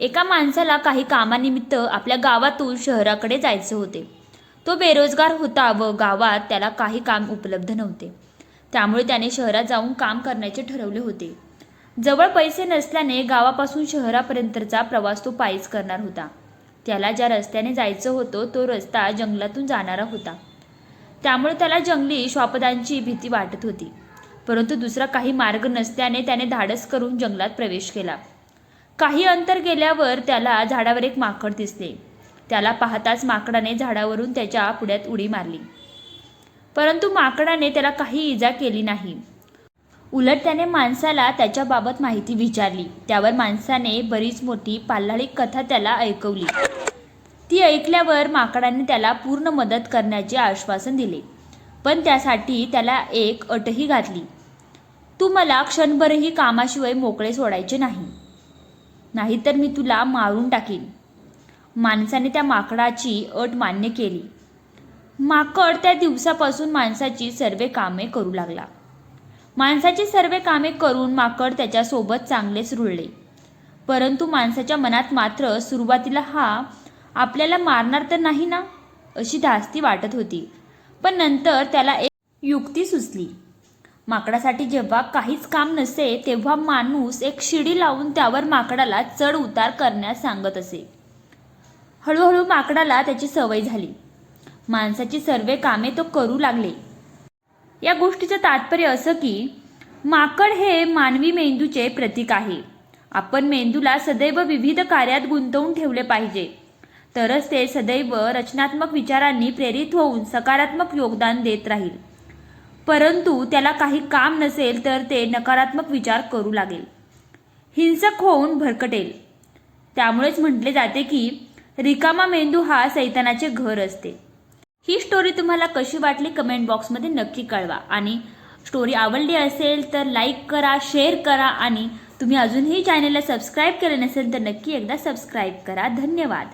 एका माणसाला काही कामानिमित्त आपल्या गावातून शहराकडे जायचे होते. तो बेरोजगार होता व गावात त्याला काही काम उपलब्ध नव्हते. त्यामुळे त्याने शहरात जाऊन काम करण्याचे ठरवले होते. जवळ पैसे नसल्याने गावापासून शहरापर्यंतचा प्रवास तो पायीच करणार होता. त्याला ज्या रस्त्याने जायचं होतं तो रस्ता जंगलातून जाणारा होता. त्यामुळे त्याला जंगली श्वापदांची भीती वाटत होती. परंतु दुसरा काही मार्ग नसल्याने त्याने धाडस करून जंगलात प्रवेश केला. काही अंतर गेल्यावर त्याला झाडावर एक माकड दिसले. त्याला पाहताच माकडाने झाडावरून त्याच्या पुढ्यात उडी मारली. परंतु माकडाने त्याला काही इजा केली नाही. उलट त्याने माणसाला त्याच्याबाबत माहिती विचारली. त्यावर माणसाने बरीच मोठी पाल्हाळी कथा त्याला ऐकवली. ती ऐकल्यावर माकडाने त्याला पूर्ण मदत करण्याचे आश्वासन दिले. पण त्यासाठी त्याला एक अटही घातली. तू मला क्षणभरही कामाशिवाय मोकळे सोडायचे नाही. नाहीतर मी तुला मारून टाकीन. माणसाने त्या माकडाची अट मान्य केली. माकड त्या दिवसापासून माणसाची सर्व कामे करू लागला. माणसाची सर्व कामे करून माकड त्याच्यासोबत चांगलेच रुळले. परंतु माणसाच्या मनात मात्र सुरुवातीला हा आपल्याला मारणार तर नाही ना? अशी धास्ती वाटत होती. पण नंतर त्याला एक युक्ती सुचली. माकडासाठी जेव्हा काहीच काम नसे तेव्हा माणूस एक शिडी लावून त्यावर माकडाला चढ उतार करण्यास सांगत असे. हळूहळू माकडाला त्याची सवय झाली. माणसाची सर्व कामे तो करू लागले. या गोष्टीचं तात्पर्य असं की माकड हे मानवी मेंदूचे प्रतीक आहे. आपण मेंदूला सदैव विविध कार्यात गुंतवून ठेवले पाहिजे. तरच ते सदैव रचनात्मक विचारांनी प्रेरित होऊन सकारात्मक योगदान देत राहील. परंतु त्याला काही काम नसेल तर ते नकारात्मक विचार करू लागेल. हिंसक होऊन भरकटेल. त्यामुळेच म्हटले जाते की रिकामा मेंदू हा सैतानाचे घर असते. ही स्टोरी तुम्हाला कशी वाटली कमेंट बॉक्समध्ये नक्की कळवा. आणि स्टोरी आवडली असेल तर लाईक करा शेअर करा आणि तुम्ही अजूनही चॅनलला सबस्क्राईब केले नसेल तर नक्की एकदा सबस्क्राईब करा. धन्यवाद.